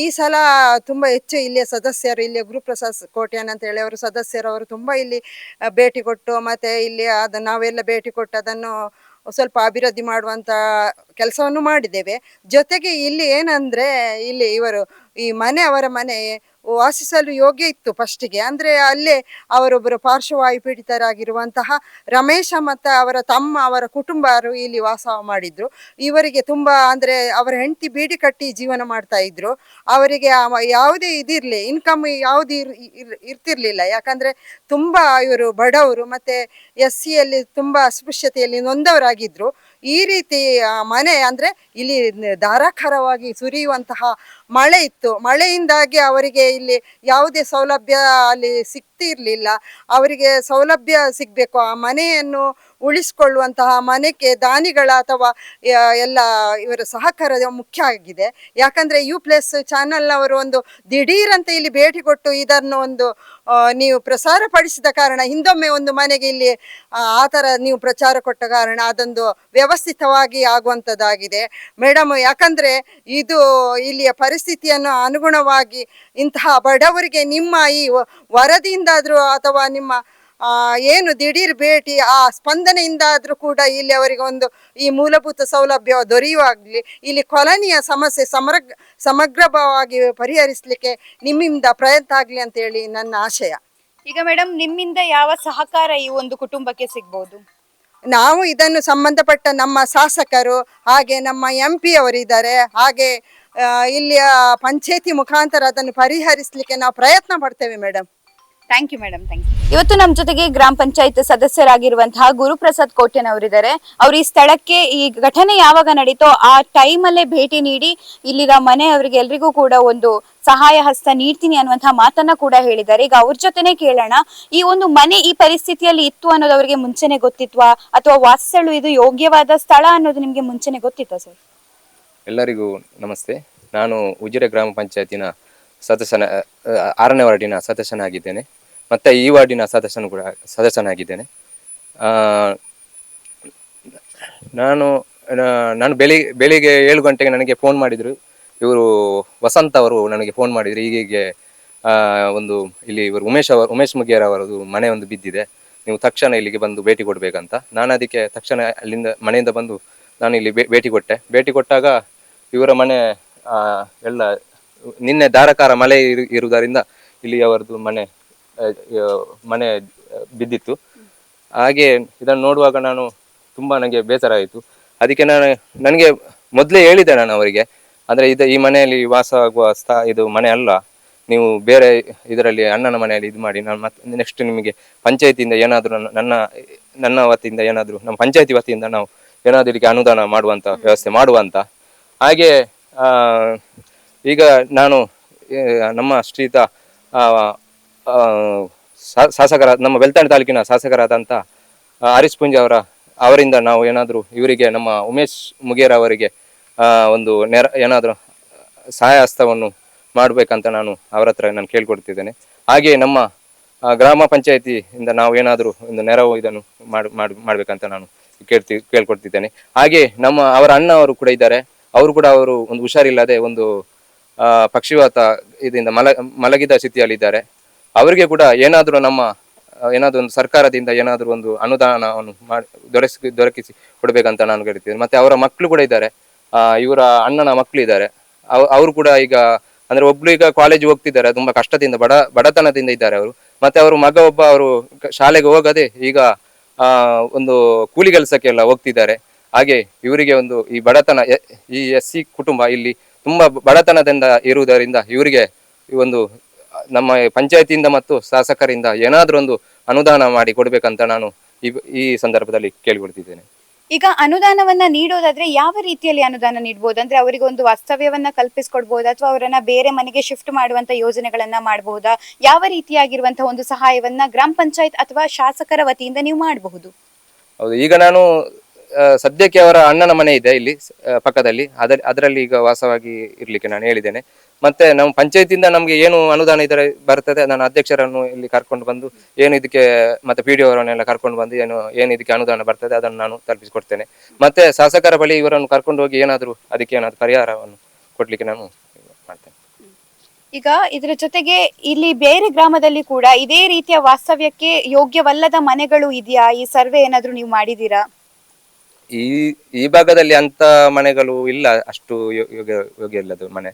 ಈ ಸಲ ತುಂಬ ಹೆಚ್ಚು ಇಲ್ಲಿಯ ಸದಸ್ಯರು, ಇಲ್ಲಿಯ ಗುರುಪ್ರಸಾದ್ ಕೋಟ್ಯಾನ್ ಅಂತ ಹೇಳಿ ಅವರು ಸದಸ್ಯರು ಅವರು ತುಂಬ ಇಲ್ಲಿ ಭೇಟಿ ಕೊಟ್ಟು ಮತ್ತೆ ಇಲ್ಲಿ ಅದು, ನಾವೆಲ್ಲ ಭೇಟಿ ಕೊಟ್ಟು ಅದನ್ನು ಸ್ವಲ್ಪ ಅಭಿವೃದ್ಧಿ ಮಾಡುವಂತ ಕೆಲಸವನ್ನು ಮಾಡಿದ್ದೇವೆ. ಜೊತೆಗೆ ಇಲ್ಲಿ ಏನಂದ್ರೆ ಇಲ್ಲಿ ಇವರು ಈ ಮನೆ ಅವರ ಮನೆ ವಾಸಿಸಲು ಯೋಗ್ಯ ಇತ್ತು ಫಸ್ಟಿಗೆ. ಅಂದ್ರೆ ಅಲ್ಲೇ ಅವರೊಬ್ಬರು ಪಾರ್ಶ್ವವಾಯು ಪೀಡಿತರಾಗಿರುವಂತಹ ರಮೇಶ ಮತ್ತು ಅವರ ತಮ್ಮ, ಅವರ ಕುಟುಂಬರು ಇಲ್ಲಿ ವಾಸ ಮಾಡಿದ್ರು. ಇವರಿಗೆ ತುಂಬಾ ಅಂದ್ರೆ ಅವರ ಹೆಂಡತಿ ಬೀಡಿ ಕಟ್ಟಿ ಜೀವನ ಮಾಡ್ತಾ ಇದ್ರು. ಅವರಿಗೆ ಯಾವುದೇ ಇದಿರ್ಲಿ ಇನ್ಕಮ್ ಯಾವುದು ಇರ್ ಇರ್- ಇರ್ತಿರ್ಲಿಲ್ಲ. ಯಾಕಂದ್ರೆ ತುಂಬಾ ಇವರು ಬಡವರು ಮತ್ತೆ ಎಸ್ ಸಿಯಲ್ಲಿ ತುಂಬಾ ಅಸ್ಪೃಶ್ಯತೆಯಲ್ಲಿ ನೊಂದವರಾಗಿದ್ರು. ಈ ರೀತಿ ಮನೆ ಅಂದ್ರೆ ಇಲ್ಲಿ ಧಾರಾಕಾರವಾಗಿ ಸುರಿಯುವಂತಹ ಮಳೆ ಇತ್ತು. ಮಳೆಯಿಂದಾಗಿ ಅವರಿಗೆ ಇಲ್ಲಿ ಯಾವುದೇ ಸೌಲಭ್ಯ ಅಲ್ಲಿ ಸಿಗ್ತಿರ್ಲಿಲ್ಲ. ಅವರಿಗೆ ಸೌಲಭ್ಯ ಸಿಗಬೇಕು. ಆ ಮನೆಯನ್ನು ಉಳಿಸಿಕೊಳ್ಳುವಂತಹ ಮನೆಗೆ ದಾನಿಗಳ ಅಥವಾ ಎಲ್ಲ ಇವರ ಸಹಕಾರ ಮುಖ್ಯ ಆಗಿದೆ. ಯಾಕಂದ್ರೆ ಯು ಪ್ಲಸ್ ಚಾನಲ್ ಅವರು ಒಂದು ದಿಢೀರಂತೆ ಇಲ್ಲಿ ಭೇಟಿ ಕೊಟ್ಟು ಇದನ್ನು ಒಂದು ನೀವು ಪ್ರಸಾರ ಪಡಿಸಿದ ಕಾರಣ ಹಿಂದೊಮ್ಮೆ ಒಂದು ಮನೆಗೆ ಇಲ್ಲಿ ಆ ಥರ ನೀವು ಪ್ರಚಾರ ಕೊಟ್ಟ ಕಾರಣ ಅದೊಂದು ವ್ಯವಸ್ಥಿತವಾಗಿ ಆಗುವಂಥದ್ದಾಗಿದೆ. ಮೇಡಮ್, ಯಾಕಂದ್ರೆ ಇದು ಇಲ್ಲಿಯ ಪರಿಸ್ಥಿತಿಯನ್ನು ಅನುಗುಣವಾಗಿ ಇಂತಹ ಬಡವರಿಗೆ ನಿಮ್ಮ ಈ ವರದಿಯಿಂದಾದರೂ ಅಥವಾ ನಿಮ್ಮ ಏನು ದಿಢೀರ್ ಭೇಟಿ ಆ ಸ್ಪಂದನೆಯಿಂದಾದರೂ ಕೂಡ ಇಲ್ಲಿ ಅವರಿಗೆ ಒಂದು ಈ ಮೂಲಭೂತ ಸೌಲಭ್ಯ ದೊರೆಯುವಾಗಲಿ ಇಲ್ಲಿ ಕೊಲನಿಯ ಸಮಸ್ಯೆ ಸಮರ ಸಮಗ್ರವಾಗಿ ಪರಿಹರಿಸಲಿಕ್ಕೆ ನಿಮ್ಮಿಂದ ಪ್ರಯತ್ನ ಆಗಲಿ ಅಂತೇಳಿ ನನ್ನ ಆಶಯ. ಈಗ ಮೇಡಮ್ ನಿಮ್ಮಿಂದ ಯಾವ ಸಹಕಾರ ಈ ಒಂದು ಕುಟುಂಬಕ್ಕೆ ಸಿಗ್ಬೋದು? ನಾವು ಇದನ್ನು ಸಂಬಂಧಪಟ್ಟ ನಮ್ಮ ಶಾಸಕರು ಹಾಗೆ ನಮ್ಮ ಎಂ ಪಿ ಅವರಿದ್ದಾರೆ ಹಾಗೆ ಇಲ್ಲಿಯ ಪಂಚಾಯತಿ ಮುಖಾಂತರ ಅದನ್ನು ಪರಿಹರಿಸಲಿಕ್ಕೆ ನಾವು ಪ್ರಯತ್ನ ಪಡ್ತೇವೆ madam thank you madam thank you ಇವತ್ತು ನಮ್ಮ ಜೊತೆಗೆ ಗ್ರಾಮ ಪಂಚಾಯತ್ ಸದಸ್ಯರಾಗಿರುವಂತಹ ಗುರುಪ್ರಸಾದ್ ಕೋಟೆನ್ ಅವರಿದ್ದಾರೆ ಅವರು ಈ ಸ್ಥಳಕ್ಕೆ ಈ ಘಟನೆ ಯಾವಾಗ ನಡೀತೋ ಆ ಟೈಮಲ್ಲೇ ಭೇಟಿ ನೀಡಿ ಇಲ್ಲಿನ ಮನೆಯವರಿಗೆ ಎಲ್ರಿಗೂ ಕೂಡ ಒಂದು ಸಹಾಯ ಹಸ್ತ ನೀಡ್ತೀನಿ ಅನ್ನುವಂತಹ ಮಾತನ್ನ ಕೂಡ ಹೇಳಿದ್ದಾರೆ. ಈಗ ಅವ್ರ ಜೊತೆನೆ ಕೇಳೋಣ ಈ ಒಂದು ಮನೆ ಈ ಪರಿಸ್ಥಿತಿಯಲ್ಲಿ ಇತ್ತು ಅನ್ನೋದು ಅವರಿಗೆ ಮುಂಚೆನೆ ಗೊತ್ತಿತ್ವಾ? ಅಥವಾ ವಾಸಿಸಲು ಇದು ಯೋಗ್ಯವಾದ ಸ್ಥಳ ಅನ್ನೋದು ನಿಮ್ಗೆ ಮುಂಚೆನೆ ಗೊತ್ತಿತ್ತಾ ಸರ್? ಎಲ್ಲರಿಗೂ ನಮಸ್ತೆ. ನಾನು ಉಜಿರೆ ಗ್ರಾಮ ಪಂಚಾಯತಿನ ಸದಸ್ಯನ ಆರನೇ ವಾರ್ಡಿನ ಸದಸ್ಯನಾಗಿದ್ದೇನೆ. ಮತ್ತು ಈ ವಾರ್ಡಿನ ಸದಸ್ಯನು ಕೂಡ ಸದಸ್ಯನಾಗಿದ್ದೇನೆ. ನಾನು ನಾನು ಬೆಳಿಗ್ಗೆ ಬೆಳಿಗ್ಗೆ ಏಳು ಗಂಟೆಗೆ ನನಗೆ ಫೋನ್ ಮಾಡಿದರು. ಇವರು ವಸಂತ ಅವರು ನನಗೆ ಫೋನ್ ಮಾಡಿದರು. ಹೀಗೆ ಒಂದು ಇಲ್ಲಿ ಇವರು ಉಮೇಶ್ ಅವರು, ಉಮೇಶ್ ಮುಗಿಯರ್ ಅವರದು ಮನೆ ಒಂದು ಬಿದ್ದಿದೆ. ನೀವು ತಕ್ಷಣ ಇಲ್ಲಿಗೆ ಬಂದು ಭೇಟಿ ಕೊಡಬೇಕಂತ. ನಾನು ಅದಕ್ಕೆ ತಕ್ಷಣ ಅಲ್ಲಿಂದ, ಮನೆಯಿಂದ ಬಂದು ನಾನು ಇಲ್ಲಿ ಭೇಟಿ ಕೊಟ್ಟೆ. ಭೇಟಿ ಕೊಟ್ಟಾಗ ಇವರ ಮನೆ ಎಲ್ಲ, ನಿನ್ನೆ ಧಾರಾಕಾರ ಮಳೆ ಇರು, ಇರುವುದರಿಂದ ಇಲ್ಲಿ ಅವರದ್ದು ಮನೆ ಮನೆ ಬಿದ್ದಿತ್ತು. ಹಾಗೆ ಇದನ್ನು ನೋಡುವಾಗ ನಾನು ತುಂಬ ನನಗೆ ಬೇಸರ ಆಯಿತು ಅದಕ್ಕೆ ನಾನು ನನಗೆ ಮೊದಲೇ ಹೇಳಿದೆ ನಾನು ಅವರಿಗೆ, ಅಂದರೆ ಇದು ಈ ಮನೆಯಲ್ಲಿ ವಾಸ ಆಗುವ ಸ್ಥಾ, ಇದು ಮನೆ ಅಲ್ಲ, ನೀವು ಬೇರೆ ಇದರಲ್ಲಿ ಅಣ್ಣನ ಮನೆಯಲ್ಲಿ ಇದು ಮಾಡಿ, ನಾನು ಮತ್ತೆ ನೆಕ್ಸ್ಟ್ ನಿಮಗೆ ಪಂಚಾಯತಿಯಿಂದ ಏನಾದರೂ ನನ್ನ ನನ್ನ ವತಿಯಿಂದ ಏನಾದರೂ, ನಮ್ಮ ಪಂಚಾಯತಿ ವತಿಯಿಂದ ನಾವು ಏನಾದರೂ ಇದಕ್ಕೆ ಅನುದಾನ ಮಾಡುವಂಥ ವ್ಯವಸ್ಥೆ ಮಾಡುವಂತ. ಹಾಗೆ ಈಗ ನಾನು ನಮ್ಮ ಶ್ರೀತ ಶಾಸಕರ, ನಮ್ಮ ಬೆಳ್ತಂಡೆ ತಾಲೂಕಿನ ಶಾಸಕರಾದಂಥ ಹರೀಶ್ ಪುಂಜ ಅವರ, ಅವರಿಂದ ನಾವು ಏನಾದರೂ ಇವರಿಗೆ, ನಮ್ಮ ಉಮೇಶ್ ಮುಗೇರ್ ಅವರಿಗೆ ಒಂದು ನೆರ, ಏನಾದರೂ ಸಹಾಯ ಹಸ್ತವನ್ನು ಮಾಡಬೇಕಂತ ನಾನು ಅವರ ಹತ್ರ ನಾನು ಕೇಳ್ಕೊಡ್ತಿದ್ದೇನೆ. ಹಾಗೆ ನಮ್ಮ ಗ್ರಾಮ ಪಂಚಾಯಿತಿಯಿಂದ ನಾವು ಏನಾದರೂ ಒಂದು ನೆರವು ಇದನ್ನು ಮಾಡಿ ಮಾಡಿ, ಮಾಡಬೇಕಂತ ನಾನು ಕೇಳ್ತಿ, ಕೇಳ್ಕೊಡ್ತಿದ್ದೇನೆ. ಹಾಗೆ ನಮ್ಮ ಅವರ ಅಣ್ಣ ಅವರು ಕೂಡ ಇದ್ದಾರೆ. ಅವರು ಕೂಡ ಅವರು ಒಂದು ಹುಷಾರಿಲ್ಲದೆ ಒಂದು ಪಕ್ಷಿವಾತ ಇದರಿಂದ ಮಲ, ಮಲಗಿದ ಸ್ಥಿತಿಯಲ್ಲಿದ್ದಾರೆ. ಅವರಿಗೆ ಕೂಡ ಏನಾದರೂ ನಮ್ಮ ಏನಾದರೂ ಒಂದು ಸರ್ಕಾರದಿಂದ ಏನಾದರೂ ಒಂದು ಅನುದಾನವನ್ನು ಮಾಡಿ ದೊರಕಿಸಿ ದೊರಕಿಸಿ ಕೊಡಬೇಕಂತ ನಾನು ಕೇಳ್ತೀನಿ ಮತ್ತೆ ಅವರ ಮಕ್ಕಳು ಕೂಡ ಇದ್ದಾರೆ. ಇವರ ಅಣ್ಣನ ಮಕ್ಕಳು ಇದ್ದಾರೆ. ಅವ್- ಅವರು ಕೂಡ ಈಗ, ಅಂದ್ರೆ ಒಬ್ಳು ಈಗ ಕಾಲೇಜ್ ಹೋಗ್ತಿದ್ದಾರೆ. ತುಂಬಾ ಕಷ್ಟದಿಂದ, ಬಡ, ಬಡತನದಿಂದ ಇದ್ದಾರೆ ಅವರು. ಮತ್ತೆ ಅವರು ಮಗ ಒಬ್ಬ ಅವರು ಶಾಲೆಗೆ ಹೋಗದೆ ಈಗ, ಆ, ಒಂದು ಕೂಲಿ ಕೆಲಸಕ್ಕೆಲ್ಲ ಹೋಗ್ತಿದ್ದಾರೆ. ಹಾಗೆ ಇವರಿಗೆ ಒಂದು ಈ ಬಡತನ ಈ ಎಸ್ ಸಿ ಕುಟುಂಬ ಇಲ್ಲಿ ತುಂಬಾ ಬಡತನದಿಂದ ಇರುವುದರಿಂದ ಇವರಿಗೆ ಈ ಒಂದು ನಮ್ಮ ಪಂಚಾಯತಿಯಿಂದ ಮತ್ತು ಶಾಸಕರಿಂದ ಏನಾದ್ರೂ ಒಂದು ಅನುದಾನ ಮಾಡಿ ಕೊಡ್ಬೇಕಂತ ನಾನು ಈ ಈ ಸಂದರ್ಭದಲ್ಲಿ ಕೇಳಿಕೊಳ್ತಿದ್ದೇನೆ. ಈಗ ಅನುದಾನವನ್ನ ನೀಡೋದಾದ್ರೆ ಯಾವ ರೀತಿಯಲ್ಲಿ ಅನುದಾನ ನೀಡಬಹುದು ಅಂದ್ರೆ ಅವರಿಗೆ ಒಂದು ವಾಸ್ತವ್ಯವನ್ನ ಕಲ್ಪಿಸ್ಕೊಡ್ಬೋದಾ? ಅಥವಾ ಅವರನ್ನ ಬೇರೆ ಮನೆಗೆ ಶಿಫ್ಟ್ ಮಾಡುವಂತ ಯೋಜನೆಗಳನ್ನ ಮಾಡಬಹುದಾ ಯಾವ ರೀತಿಯಾಗಿರುವಂತಹ ಒಂದು ಸಹಾಯವನ್ನ ಗ್ರಾಮ ಪಂಚಾಯತ್ ಅಥವಾ ಶಾಸಕರ ವತಿಯಿಂದ ನೀವು ಮಾಡಬಹುದು? ಹೌದು ಈಗ ನಾನು ಆ, ಸದ್ಯಕ್ಕೆ ಅವರ ಅಣ್ಣನ ಮನೆ ಇದೆ ಇಲ್ಲಿ ಆ, ಪಕ್ಕದಲ್ಲಿ. ಅದರ ಅದರಲ್ಲಿ ಈಗ ವಾಸವಾಗಿ ಇರ್ಲಿಕ್ಕೆ ನಾನು ಹೇಳಿದ್ದೇನೆ. ಮತ್ತೆ ನಮ್ಮ ಪಂಚಾಯತಿಯಿಂದ ನಮ್ಗೆ ಏನು ಅನುದಾನ ಇದರ ಬರ್ತದೆ ನಾನು ಅಧ್ಯಕ್ಷರನ್ನು ಇಲ್ಲಿ ಕರ್ಕೊಂಡು ಬಂದು ಏನು ಇದಕ್ಕೆ ಮತ್ತೆ ಪಿ ಡಿ ಅವರನ್ನೆಲ್ಲ ಕರ್ಕೊಂಡು ಬಂದು ಏನು ಏನು ಇದಕ್ಕೆ ಅನುದಾನ ಬರ್ತದೆ ಅದನ್ನು ನಾನು ತಲುಪಿಸಿಕೊಡ್ತೇನೆ. ಮತ್ತೆ ಶಾಸಕರ ಬಳಿ ಇವರನ್ನು ಕರ್ಕೊಂಡು ಹೋಗಿ ಏನಾದರೂ ಅದಕ್ಕೆ ಏನಾದರೂ ಪರಿಹಾರವನ್ನು ಕೊಡ್ಲಿಕ್ಕೆ ನಾನು ಮಾಡ್ತೇನೆ. ಈಗ ಇದರ ಜೊತೆಗೆ ಇಲ್ಲಿ ಬೇರೆ ಗ್ರಾಮದಲ್ಲಿ ಕೂಡ ಇದೇ ರೀತಿಯ ವಾಸ್ತವ್ಯಕ್ಕೆ ಯೋಗ್ಯವಲ್ಲದ ಮನೆಗಳು ಇದೆಯಾ? ಈ ಸರ್ವೆ ಏನಾದರೂ ನೀವು ಮಾಡಿದೀರಾ ಈ ಈ ಭಾಗದಲ್ಲಿ ಅಂತ ಮನೆಗಳು ಇಲ್ಲ ಅಷ್ಟು ಯೋಗ್ಯ ಯೋಗ್ಯ ಇಲ್ಲದು ಮನೆ.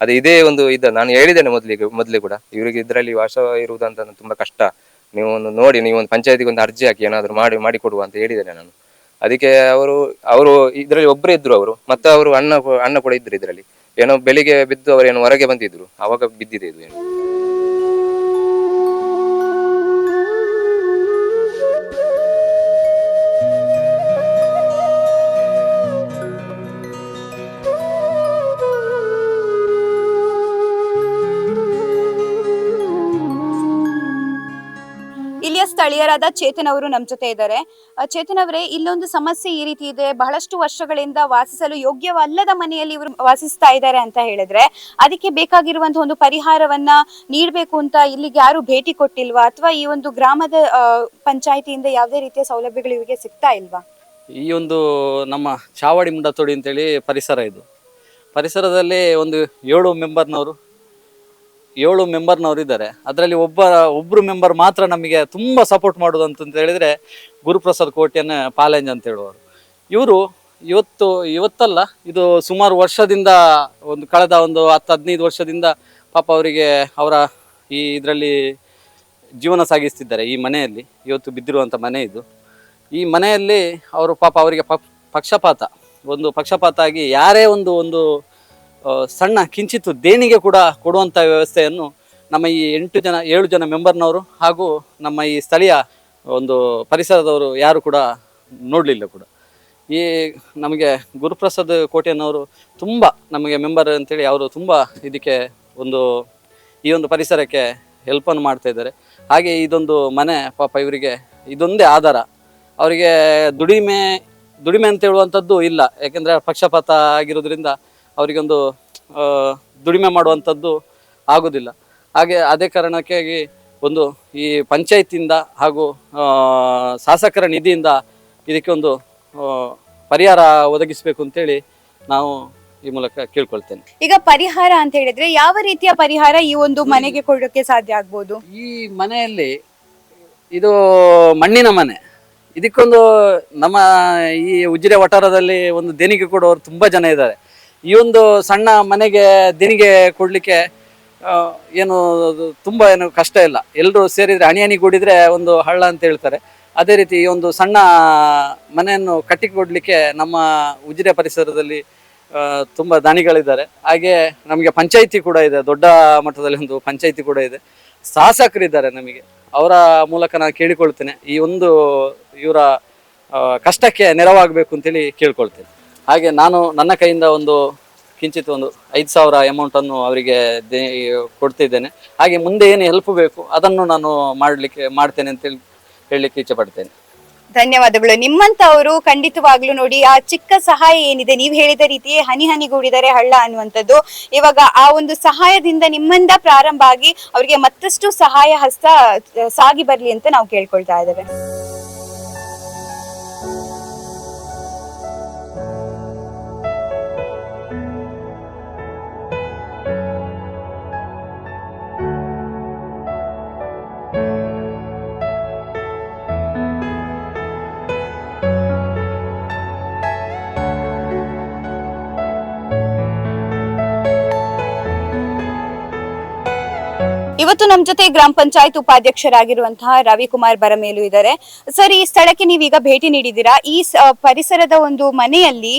ಅದು ಇದೇ ಒಂದು ಇದ, ನಾನು ಹೇಳಿದ್ದೇನೆ ಮೊದಲಿಗೆ, ಮೊದಲೇ ಕೂಡ. ಇವರಿಗೆ ಇದರಲ್ಲಿ ವಾಸ ಇರುವುದಂತ ತುಂಬಾ ಕಷ್ಟ. ನೀವು ಒಂದು ನೋಡಿ, ನೀವು ಒಂದು ಪಂಚಾಯತಿಗೆ ಒಂದು ಅರ್ಜಿ ಹಾಕಿ ಏನಾದ್ರು ಮಾಡಿ ಮಾಡಿ ಕೊಡುವ ಅಂತ ಹೇಳಿದ್ದೇನೆ ನಾನು. ಅದಕ್ಕೆ ಅವರು ಅವರು ಇದರಲ್ಲಿ ಒಬ್ಬರೇ ಇದ್ರು ಅವರು, ಮತ್ತೆ ಅವರು ಅಣ್ಣ ಅಣ್ಣ ಕೂಡ ಇದ್ರು ಇದರಲ್ಲಿ. ಏನೋ ಬೆಳಿಗ್ಗೆ ಬಿದ್ದು ಅವರು ಏನೋ ಹೊರಗೆ ಬಂದಿದ್ರು. ಅವಾಗ ಬಿದ್ದಿದೆ ಇದು ಏನು. ಸ್ಥಳೀಯರಾದ ಚೇತನ್ ಅವರು ನಮ್ಮ ಜೊತೆ ಇದ್ದಾರೆ. ಚೇತನ್ ಅವರೇ, ಇಲ್ಲೊಂದು ಸಮಸ್ಯೆ ಈ ರೀತಿ ಇದೆ. ಬಹಳಷ್ಟು ವರ್ಷಗಳಿಂದ ವಾಸಿಸಲು ಯೋಗ್ಯವಲ್ಲದ ಮನೆಯಲ್ಲಿ ಇವರು ವಾಸಿಸ್ತಾ ಇದ್ದಾರೆ ಅಂತ ಹೇಳಿದ್ರೆ, ಅದಕ್ಕೆ ಬೇಕಾಗಿರುವಂತಹ ಒಂದು ಪರಿಹಾರವನ್ನ ನೀಡಬೇಕು ಅಂತ ಇಲ್ಲಿಗೆ ಯಾರು ಭೇಟಿ ಕೊಟ್ಟಿಲ್ವಾ? ಅಥವಾ ಈ ಒಂದು ಗ್ರಾಮದ ಪಂಚಾಯಿತಿಯಿಂದ ಯಾವುದೇ ರೀತಿಯ ಸೌಲಭ್ಯಗಳು ಇವರಿಗೆ ಸಿಗ್ತಾ ಇಲ್ವಾ? ಈ ಒಂದು ನಮ್ಮ ಚಾವಡಿ ಮುಂಡತೋಡಿ ಅಂತೇಳಿ ಪರಿಸರ ಇದು. ಪರಿಸರದಲ್ಲಿ ಒಂದು ಏಳು ಮೆಂಬರ್ನವರು ಏಳು ಮೆಂಬರ್ನವರು ಇದ್ದಾರೆ. ಅದರಲ್ಲಿ ಒಬ್ಬ ಒಬ್ಬರು ಮೆಂಬರ್ ಮಾತ್ರ ನಮಗೆ ತುಂಬ ಸಪೋರ್ಟ್ ಮಾಡೋದು ಅಂತಂತ ಹೇಳಿದರೆ ಗುರುಪ್ರಸಾದ್ ಕೋಟ್ಯನ ಪಾಲೆಂಜ್ ಅಂತ ಹೇಳುವರು ಇವರು ಇವತ್ತು, ಇವತ್ತಲ್ಲ, ಇದು ಸುಮಾರು ವರ್ಷದಿಂದ ಒಂದು, ಕಳೆದ ಒಂದು ಹತ್ತು, ಹದಿನೈದು ವರ್ಷದಿಂದ ಪಾಪ ಅವರಿಗೆ ಅವರ ಈ ಇದರಲ್ಲಿ ಜೀವನ ಸಾಗಿಸ್ತಿದ್ದಾರೆ ಈ ಮನೆಯಲ್ಲಿ. ಇವತ್ತು ಬಿದ್ದಿರುವಂಥ ಮನೆ ಇದು. ಈ ಮನೆಯಲ್ಲಿ ಅವರು ಪಾಪ ಅವರಿಗೆ ಪಕ್ ಪಕ್ಷಪಾತ. ಒಂದು ಪಕ್ಷಪಾತ ಆಗಿ ಯಾರೇ ಒಂದು ಒಂದು ಸಣ್ಣ ಕಿಂಚಿತ್ತು ದೇಣಿಗೆ ಕೂಡ ಕೊಡುವಂಥ ವ್ಯವಸ್ಥೆಯನ್ನು ನಮ್ಮ ಈ ಎಂಟು ಜನ, ಏಳು ಜನ ಮೆಂಬರ್ನವರು ಹಾಗೂ ನಮ್ಮ ಈ ಸ್ಥಳೀಯ ಒಂದು ಪರಿಸರದವರು ಯಾರು ಕೂಡ ನೋಡಲಿಲ್ಲ ಕೂಡ. ಈ ನಮಗೆ ಗುರುಪ್ರಸಾದ್ ಕೋಟೆಯನ್ನವರು ತುಂಬ ನಮಗೆ ಮೆಂಬರ್ ಅಂತೇಳಿ ಅವರು ತುಂಬ ಇದಕ್ಕೆ ಒಂದು, ಈ ಒಂದು ಪರಿಸರಕ್ಕೆ ಹೆಲ್ಪನ್ನು ಮಾಡ್ತಾ ಇದ್ದಾರೆ. ಹಾಗೆ ಇದೊಂದು ಮನೆ, ಪಾಪ ಇವರಿಗೆ ಇದೊಂದೇ ಆಧಾರ. ಅವರಿಗೆ ದುಡಿಮೆ ದುಡಿಮೆ ಅಂತ ಹೇಳುವಂಥದ್ದು ಇಲ್ಲ. ಯಾಕೆಂದರೆ ಪಕ್ಷಪಾತ ಆಗಿರೋದ್ರಿಂದ ಅವರಿಗೊಂದು ದುಡಿಮೆ ಮಾಡುವಂಥದ್ದು ಆಗೋದಿಲ್ಲ. ಹಾಗೆ ಅದೇ ಕಾರಣಕ್ಕಾಗಿ ಒಂದು ಈ ಪಂಚಾಯತಿಯಿಂದ ಹಾಗೂ ಶಾಸಕರ ನಿಧಿಯಿಂದ ಇದಕ್ಕೆ ಒಂದು ಪರಿಹಾರ ಒದಗಿಸಬೇಕು ಅಂತೇಳಿ ನಾವು ಈ ಮೂಲಕ ಕೇಳ್ಕೊಳ್ತೇನೆ. ಈಗ ಪರಿಹಾರ ಅಂತ ಹೇಳಿದ್ರೆ ಯಾವ ರೀತಿಯ ಪರಿಹಾರ ಈ ಒಂದು ಮನೆಗೆ ಕೊಡೋಕೆ ಸಾಧ್ಯ ಆಗ್ಬೋದು? ಈ ಮನೆಯಲ್ಲಿ ಇದು ಮಣ್ಣಿನ ಮನೆ. ಇದಕ್ಕೊಂದು ನಮ್ಮ ಈ ಉಜಿರೆ ವಠಾರದಲ್ಲಿ ಒಂದು ದೇಣಿಗೆ ಕೊಡೋರು ತುಂಬಾ ಜನ ಇದ್ದಾರೆ. ಈ ಒಂದು ಸಣ್ಣ ಮನೆಗೆ ದಿನಿಗೆ ಕೊಡಲಿಕ್ಕೆ ಏನು ತುಂಬ ಏನು ಕಷ್ಟ ಇಲ್ಲ. ಎಲ್ಲರೂ ಸೇರಿದರೆ ಹಣಿ ಕೂಡಿದರೆ ಒಂದು ಹಳ್ಳ ಅಂತ ಹೇಳ್ತಾರೆ. ಅದೇ ರೀತಿ ಈ ಒಂದು ಸಣ್ಣ ಮನೆಯನ್ನು ಕಟ್ಟಿಕೊಡಲಿಕ್ಕೆ ನಮ್ಮ ಉಜಿರೆ ಪರಿಸರದಲ್ಲಿ ತುಂಬ ದಾನಿಗಳಿದ್ದಾರೆ. ಹಾಗೆ ನಮಗೆ ಪಂಚಾಯಿತಿ ಕೂಡ ಇದೆ, ದೊಡ್ಡ ಮಟ್ಟದಲ್ಲಿ ಒಂದು ಪಂಚಾಯಿತಿ ಕೂಡ ಇದೆ. ಶಾಸಕರಿದ್ದಾರೆ ನಮಗೆ. ಅವರ ಮೂಲಕ ನಾನು ಕೇಳಿಕೊಳ್ತೇನೆ. ಈ ಒಂದು ಇವರ ಕಷ್ಟಕ್ಕೆ ನೆರವಾಗಬೇಕು ಅಂತೇಳಿ ಕೇಳ್ಕೊಳ್ತೇನೆ. ಹಾಗೆ ನಾನು ನನ್ನ ಕೈಯಿಂದ ಒಂದು ಕಿಂಚಿತ್ ಒಂದು ಐದು ಸಾವಿರ ಅಮೌಂಟನ್ನು ಅವರಿಗೆ ಕೊಡ್ತಿದ್ದೇನೆ. ಹಾಗೆ ಮುಂದೆ ಏನು ಹೆಲ್ಪ್ ಬೇಕು ಅದನ್ನು ನಾನು ಮಾಡಲಿಕ್ಕೆ, ಮಾಡ್ತೇನೆ ಅಂತೇಳಿ ಹೇಳಲಿಕ್ಕೆ ಇಚ್ಛೆ ಪಡ್ತೇನೆ. ಧನ್ಯವಾದಗಳು. ನಿಮ್ಮಂತವರು ಖಂಡಿತವಾಗ್ಲೂ ನೋಡಿ, ಆ ಚಿಕ್ಕ ಸಹಾಯ ಏನಿದೆ? ನೀವು ಹೇಳಿದ ರೀತಿಯೇ ಹನಿ ಹನಿಗೂಡಿದರೆ ಹಳ್ಳ ಅನ್ನುವಂಥದ್ದು. ಇವಾಗ ಆ ಒಂದು ಸಹಾಯದಿಂದ ನಿಮ್ಮಿಂದ ಪ್ರಾರಂಭ ಆಗಿ ಅವರಿಗೆ ಮತ್ತಷ್ಟು ಸಹಾಯ ಹಸ್ತ, ಸಾಗಿ ಬರಲಿ ಅಂತ ನಾವು ಕೇಳ್ಕೊಳ್ತಾ ಇದ್ದೇವೆ. ಇವತ್ತು ನಮ್ಮ ಜೊತೆ ಗ್ರಾಮ ಪಂಚಾಯತ್ ಉಪಾಧ್ಯಕ್ಷರಾಗಿರುವಂತಹ ರವಿಕುಮಾರ್ ಬರಮೇಲು ಇದ್ದಾರೆ. ಸರ್, ಈ ಸ್ಥಳಕ್ಕೆ ನೀವೀಗ ಭೇಟಿ ನೀಡಿದ್ದೀರಾ? ಈ ಪರಿಸರದ ಒಂದು ಮನೆಯಲ್ಲಿ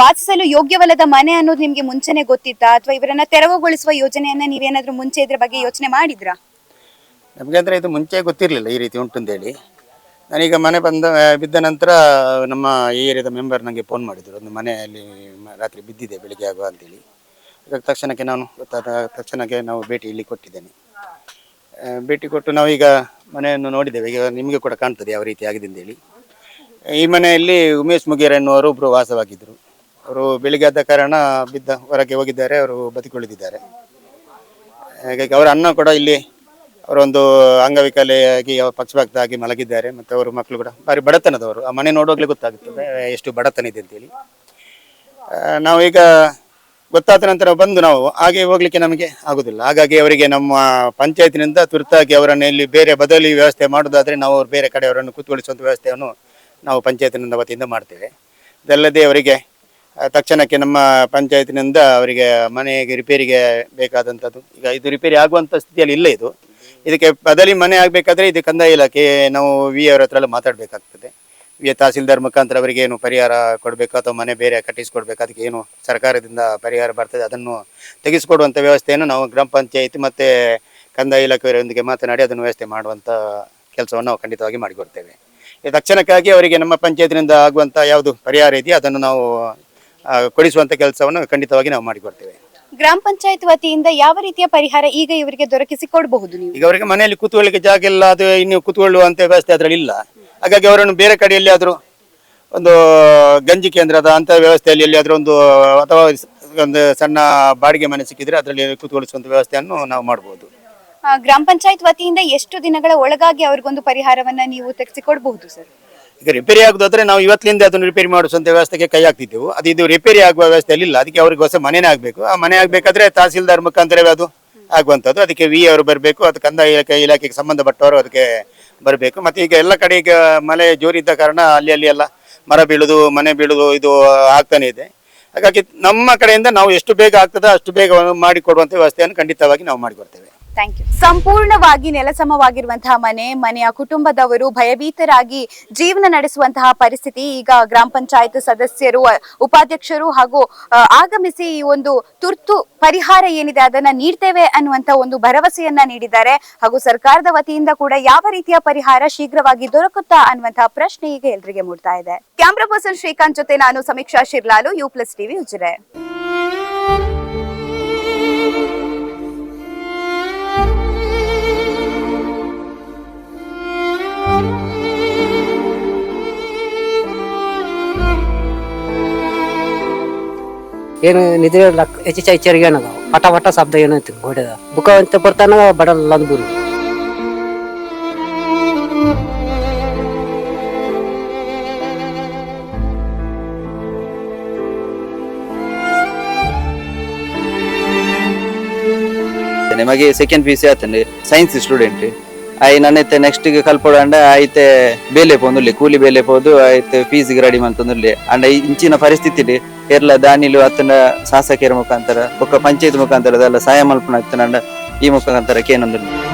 ವಾಸಿಸಲು ಯೋಗ್ಯವಲ್ಲದ ಮನೆ ಅನ್ನೋದು ನಿಮ್ಗೆ ಮುಂಚೆನೆ ಗೊತ್ತಿತ್ತಾ? ಅಥವಾ ಇವರನ್ನ ತೆರವುಗೊಳಿಸುವ ಯೋಜನೆಯನ್ನ ನೀವೇನಾದ್ರೂ ಮುಂಚೆ ಇದ್ರ ಬಗ್ಗೆ ಯೋಚನೆ ಮಾಡಿದ್ರಾ? ನಮಗೆ ಅಂದ್ರೆ ಇದು ಮುಂಚೆ ಗೊತ್ತಿರಲಿಲ್ಲ ಈ ರೀತಿ ಉಂಟು ಅಂತೇಳಿ. ನಾನೀಗ ಮನೆ ಬಂದ, ಬಿದ್ದ ನಂತರ ನಮ್ಮ ಏರಿಯಾದ ಮೆಂಬರ್ ನನಗೆ ಫೋನ್ ಮಾಡಿದರು. ಒಂದು ಮನೆಯಲ್ಲಿ ರಾತ್ರಿ ಬಿದ್ದಿದೆ, ಬೆಳಿಗ್ಗೆ ಆಗುವ ಅಂತೇಳಿ. ತಕ್ಷಣಕ್ಕೆ ನಾನು ಗೊತ್ತಾದ ತಕ್ಷಣಕ್ಕೆ ನಾವು ಭೇಟಿ ಇಲ್ಲಿ ಕೊಟ್ಟಿದ್ದೇನೆ. ಭೇಟಿ ಕೊಟ್ಟು ನಾವೀಗ ಮನೆಯನ್ನು ನೋಡಿದ್ದೇವೆ. ಈಗ ನಿಮಗೆ ಕೂಡ ಕಾಣ್ತದೆ ಯಾವ ರೀತಿ ಆಗಿದೆ ಅಂತೇಳಿ ಈ ಮನೆಯಲ್ಲಿ ಉಮೇಶ್ ಮುಗೇರ್ ಎನ್ನುವರು ಒಬ್ಬರು ವಾಸವಾಗಿದ್ದರು. ಅವರು ಬೆಳಿಗ್ಗೆ ಆದ ಕಾರಣ ಬಿದ್ದ ಹೊರಗೆ ಹೋಗಿದ್ದಾರೆ, ಅವರು ಬದುಕುಳಿದಿದ್ದಾರೆ. ಹಾಗಾಗಿ ಅವರ ಅಣ್ಣ ಕೂಡ ಇಲ್ಲಿ ಅವರೊಂದು ಅಂಗವಿಕಲೆಯಾಗಿ ಅವ್ರು ಮಲಗಿದ್ದಾರೆ ಮತ್ತು ಅವರು ಮಕ್ಕಳು ಕೂಡ ಭಾರಿ ಬಡತನದವರು. ಆ ಮನೆ ನೋಡುವಾಗಲೇ ಗೊತ್ತಾಗುತ್ತದೆ, ಎಷ್ಟು ಬಡತನ ಇದೆ ಅಂತೇಳಿ ನಾವೀಗ ಗೊತ್ತಾದ ನಂತರ ಬಂದು ನಾವು ಹಾಗೆ ಹೋಗ್ಲಿಕ್ಕೆ ನಮಗೆ ಆಗುದಿಲ್ಲ. ಹಾಗಾಗಿ ಅವರಿಗೆ ನಮ್ಮ ಪಂಚಾಯತಿನಿಂದ ತುರ್ತಾಗಿ ಅವರನ್ನು ಇಲ್ಲಿ ಬೇರೆ ಬದಲಿ ವ್ಯವಸ್ಥೆ ಮಾಡೋದಾದ್ರೆ ನಾವು ಅವ್ರು ಬೇರೆ ಕಡೆ ಅವರನ್ನು ಕೂತ್ಕೊಳಿಸುವಂಥ ವ್ಯವಸ್ಥೆಯನ್ನು ನಾವು ಪಂಚಾಯತಿನಿಂದ ವತಿಯಿಂದ ಮಾಡ್ತೇವೆ. ಇದಲ್ಲದೆ ಅವರಿಗೆ ತಕ್ಷಣಕ್ಕೆ ನಮ್ಮ ಪಂಚಾಯತಿನಿಂದ ಅವರಿಗೆ ಮನೆಗೆ ರಿಪೇರಿಗೆ ಬೇಕಾದಂಥದ್ದು ಈಗ ಇದು ರಿಪೇರಿ ಆಗುವಂಥ ಸ್ಥಿತಿಯಲ್ಲಿ ಇಲ್ಲ ಇದು. ಇದಕ್ಕೆ ಬದಲಿ ಮನೆ ಆಗಬೇಕಾದ್ರೆ ಇದು ಕಂದಾಯ ಇಲಾಖೆ, ನಾವು ವಿ ಅವರ ಹತ್ರ ಎಲ್ಲ ಮಾತಾಡಬೇಕಾಗ್ತದೆ. ತಹಸೀಲ್ದಾರ್ ಮುಖಾಂತರ ಅವರಿಗೆ ಏನು ಪರಿಹಾರ ಕೊಡಬೇಕು ಅಥವಾ ಮನೆ ಬೇರೆ ಕಟ್ಟಿಸಿಕೊಡ್ಬೇಕು? ಅದಕ್ಕೆ ಏನು ಸರ್ಕಾರದಿಂದ ಪರಿಹಾರ ಬರ್ತದೆ? ಅದನ್ನು ತೆಗೆಸಿಕೊಡುವಂಥ ವ್ಯವಸ್ಥೆಯನ್ನು ನಾವು ಗ್ರಾಮ ಪಂಚಾಯತಿ ಮತ್ತು ಕಂದಾಯ ಇಲಾಖೆಯವರೊಂದಿಗೆ ಮಾತನಾಡಿ ಅದನ್ನು ವ್ಯವಸ್ಥೆ ಮಾಡುವಂಥ ಕೆಲಸವನ್ನು ನಾವು ಖಂಡಿತವಾಗಿ ಮಾಡಿಕೊಡ್ತೇವೆ. ಈ ತಕ್ಷಣಕ್ಕಾಗಿ ಅವರಿಗೆ ನಮ್ಮ ಪಂಚಾಯತಿನಿಂದ ಆಗುವಂಥ ಯಾವುದು ಪರಿಹಾರ ಇದೆಯೋ ಅದನ್ನು ನಾವು ಕೊಡಿಸುವಂಥ ಕೆಲಸವನ್ನು ಖಂಡಿತವಾಗಿ ನಾವು ಮಾಡಿಕೊಡ್ತೇವೆ. ಗ್ರಾಮ ಪಂಚಾಯತ್ ವತಿಯಿಂದ ಯಾವ ರೀತಿಯ ಪರಿಹಾರ ಈಗ ಇವರಿಗೆ ದೊರಕಿಸಿ ಕೊಡಬಹುದು ಈಗ ಅವರಿಗೆ ಮನೆಯಲ್ಲಿ ಕೂತ್ಕೊಳ್ಳಿಕ್ಕೆ ಜಾಗ ಇಲ್ಲ ಅದು ಇನ್ನು ಕೂತ್ಕೊಳ್ಳುವಂತ ವ್ಯವಸ್ಥೆ ಅದರಲ್ಲಿ ಇಲ್ಲ. ಹಾಗಾಗಿ ಅವರನ್ನು ಬೇರೆ ಕಡೆ ಎಲ್ಲಿಯಾದರೂ ಒಂದು ಗಂಜಿ ಕೇಂದ್ರದ ಅಂತ ವ್ಯವಸ್ಥೆಯಲ್ಲಿ ಎಲ್ಲಿಯಾದರೂ ಒಂದು ಅಥವಾ ಒಂದು ಸಣ್ಣ ಬಾಡಿಗೆ ಮನೆ ಸಿಕ್ಕಿದ್ರೆ ಅದರಲ್ಲಿ ಕೂತ್ಕೊಳಿಸುವಂತ ವ್ಯವಸ್ಥೆಯನ್ನು ನಾವು ಮಾಡ್ಬೋದು. ಗ್ರಾಮ ಪಂಚಾಯತ್ ವತಿಯಿಂದ ಎಷ್ಟು ದಿನಗಳ ಒಳಗಾಗಿ ಅವ್ರಿಗೊಂದು ಪರಿಹಾರವನ್ನ ನೀವು ತೆಗೆಸಿಕೊಡಬಹುದು ಸರ್? ಈಗ ರಿಪೇರಿ ಆಗುದಾದ್ರೆ ನಾವು ಇವತ್ತಿನಿಂದ ಅದನ್ನು ರಿಪೇರಿ ಮಾಡಿಸುವಂತ ವ್ಯವಸ್ಥೆಗೆ ಕೈ ಹಾಕ್ತಿದ್ದೆವು. ಅದು ಇದು ರಿಪೇರಿ ಆಗುವ ವ್ಯವಸ್ಥೆಯಲ್ಲಿ ಇಲ್ಲ. ಅದಕ್ಕೆ ಅವ್ರಿಗೆ ಹೊಸ ಮನೆನೇ ಆಗಬೇಕು. ಆ ಮನೆ ಆಗಬೇಕಾದ್ರೆ ತಹಸೀಲ್ದಾರ್ ಮುಖಾಂತರವೇ ಅದು ಆಗುವಂಥದ್ದು. ಅದಕ್ಕೆ ವಿ ಅವರು ಬರಬೇಕು. ಅದು ಕಂದಾಯ ಇಲಾಖೆ ಇಲಾಖೆಗೆ ಸಂಬಂಧಪಟ್ಟವರು ಅದಕ್ಕೆ ಬರಬೇಕು. ಮತ್ತೆ ಈಗ ಎಲ್ಲ ಕಡೆ ಈಗ ಮಳೆ ಜೋರಿದ್ದ ಕಾರಣ ಅಲ್ಲಿ ಅಲ್ಲಿ ಎಲ್ಲ ಮರ ಬೀಳೋದು, ಮನೆ ಬೀಳೋದು ಇದು ಆಗ್ತಾನೆ ಇದೆ. ಹಾಗಾಗಿ ನಮ್ಮ ಕಡೆಯಿಂದ ನಾವು ಎಷ್ಟು ಬೇಗ ಆಗ್ತದೋ ಅಷ್ಟು ಬೇಗ ಮಾಡಿಕೊಡುವಂಥ ವ್ಯವಸ್ಥೆಯನ್ನು ಖಂಡಿತವಾಗಿ ನಾವು ಮಾಡಿಕೊಡ್ತೇವೆ. ಸಂಪೂರ್ಣವಾಗಿ ನೆಲಸಮವಾಗಿರುವಂತಹ ಮನೆ ಮನೆಯ ಕುಟುಂಬದವರು ಭಯಭೀತರಾಗಿ ಜೀವನ ನಡೆಸುವಂತಹ ಪರಿಸ್ಥಿತಿ ಈಗ ಗ್ರಾಮ ಪಂಚಾಯತ್ ಸದಸ್ಯರು ಉಪಾಧ್ಯಕ್ಷರು ಹಾಗೂ ಆಗಮಿಸಿ ಈ ಒಂದು ತುರ್ತು ಪರಿಹಾರ ಏನಿದೆ ಅದನ್ನ ನೀಡ್ತೇವೆ ಅನ್ನುವಂತ ಒಂದು ಭರವಸೆಯನ್ನ ನೀಡಿದ್ದಾರೆ. ಹಾಗೂ ಸರ್ಕಾರದ ವತಿಯಿಂದ ಕೂಡ ಯಾವ ರೀತಿಯ ಪರಿಹಾರ ಶೀಘ್ರವಾಗಿ ದೊರಕುತ್ತಾ ಅನ್ನುವಂತಹ ಪ್ರಶ್ನೆ ಈಗ ಎಲ್ರಿಗೆ ಮೂಡ್ತಾ ಇದೆ. ಕ್ಯಾಮ್ರಾ ಪರ್ಸನ್ ಶ್ರೀಕಾಂತ್ ಜೊತೆ ನಾನು Sameeksha Shirlalu, U plus TV Ujire ಏನು ನಿದ್ರೆ ಹೆಚ್ಚಿಚ ಎಚ್ಚರಿಗೆ ಏನದ? ಪಟ ಪಟ ಶಬ್ದ ಏನೈತಿ? ಗೋಡೆದ. ಬುಕ ಅಂತ ಬರ್ತಾನ ಬಡಲ್ಲ ಅಂದ್ ನಿಮಗೆ second P C science student I ನನ್ನೈತೆ ನೆಕ್ಸ್ಟ್ ಕಲ್ಪಡ ಅಂಡ ಆಯ್ತೆ ಬೇಲೆ ಪೋಂದುಲ್ಲೆ, ಕೂಲಿ ಬೇಲೆ ಪೋದು ಫೀಸ್ಗೆ ರೆಡಿ ಮಂತಂದುಲ್ಲೆ. ಅಂಡ್ ಈ ಇಂಚಿನ ಪರಿಸ್ಥಿತಿ ಎರ್ಲ ದಾನಿಲು ಅತ್ತನ ಶಾಸಕಿಯರ ಮುಖಾಂತರ ಬೊಕ್ಕ ಪಂಚಾಯತ್ ಮುಖಾಂತರ ಅದೆಲ್ಲ ಸಹಾಯ ಮಲ್ಪನ ಈ ಮುಖಾಂತರ ಕೇನೊಂದುಲ್ಲೆ.